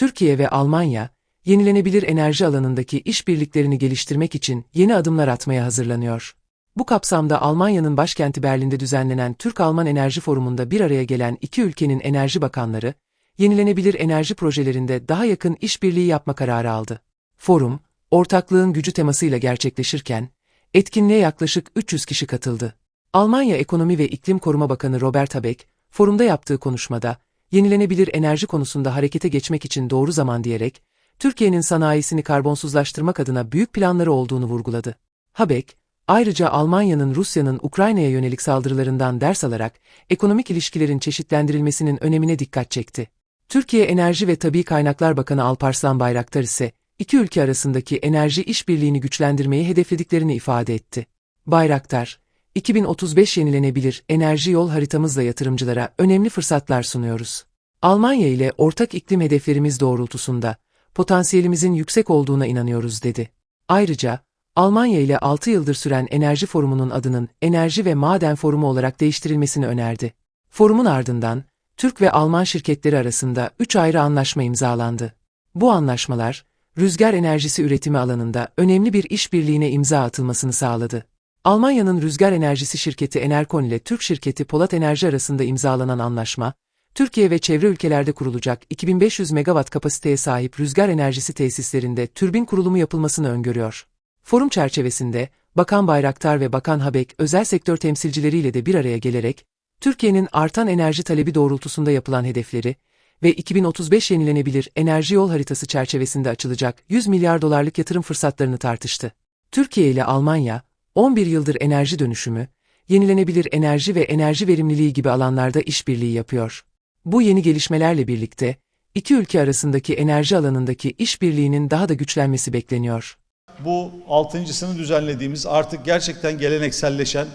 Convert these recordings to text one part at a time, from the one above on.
Türkiye ve Almanya, yenilenebilir enerji alanındaki işbirliklerini geliştirmek için yeni adımlar atmaya hazırlanıyor. Bu kapsamda Almanya'nın başkenti Berlin'de düzenlenen Türk-Alman Enerji Forumu'nda bir araya gelen iki ülkenin enerji bakanları, yenilenebilir enerji projelerinde daha yakın işbirliği yapma kararı aldı. Forum, ortaklığın gücü temasıyla gerçekleşirken, etkinliğe yaklaşık 300 kişi katıldı. Almanya Ekonomi ve İklim Koruma Bakanı Robert Habeck, forumda yaptığı konuşmada, yenilenebilir enerji konusunda harekete geçmek için doğru zaman diyerek, Türkiye'nin sanayisini karbonsuzlaştırmak adına büyük planları olduğunu vurguladı. Habeck, ayrıca Almanya'nın Rusya'nın Ukrayna'ya yönelik saldırılarından ders alarak, ekonomik ilişkilerin çeşitlendirilmesinin önemine dikkat çekti. Türkiye Enerji ve Tabi Kaynaklar Bakanı Alparslan Bayraktar ise, iki ülke arasındaki enerji işbirliğini güçlendirmeyi hedeflediklerini ifade etti. Bayraktar, 2035 yenilenebilir enerji yol haritamızla yatırımcılara önemli fırsatlar sunuyoruz. Almanya ile ortak iklim hedeflerimiz doğrultusunda potansiyelimizin yüksek olduğuna inanıyoruz dedi. Ayrıca Almanya ile 6 yıldır süren enerji forumunun adının Enerji ve Maden Forumu olarak değiştirilmesini önerdi. Forumun ardından Türk ve Alman şirketleri arasında 3 ayrı anlaşma imzalandı. Bu anlaşmalar rüzgar enerjisi üretimi alanında önemli bir işbirliğine imza atılmasını sağladı. Almanya'nın rüzgar enerjisi şirketi Enerkon ile Türk şirketi Polat Enerji arasında imzalanan anlaşma, Türkiye ve çevre ülkelerde kurulacak 2500 megawatt kapasiteye sahip rüzgar enerjisi tesislerinde türbin kurulumu yapılmasını öngörüyor. Forum çerçevesinde, Bakan Bayraktar ve Bakan Habek özel sektör temsilcileriyle de bir araya gelerek, Türkiye'nin artan enerji talebi doğrultusunda yapılan hedefleri ve 2035 yenilenebilir enerji yol haritası çerçevesinde açılacak 100 milyar dolarlık yatırım fırsatlarını tartıştı. Türkiye ile Almanya, 11 yıldır enerji dönüşümü, yenilenebilir enerji ve enerji verimliliği gibi alanlarda işbirliği yapıyor. Bu yeni gelişmelerle birlikte, iki ülke arasındaki enerji alanındaki işbirliğinin daha da güçlenmesi bekleniyor. Bu altıncısını düzenlediğimiz artık gerçekten gelenekselleşen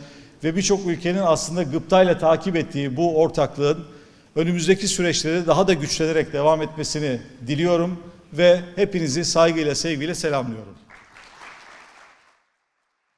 ve birçok ülkenin aslında gıptayla takip ettiği bu ortaklığın önümüzdeki süreçlerde daha da güçlenerek devam etmesini diliyorum ve hepinizi saygıyla sevgiyle selamlıyorum.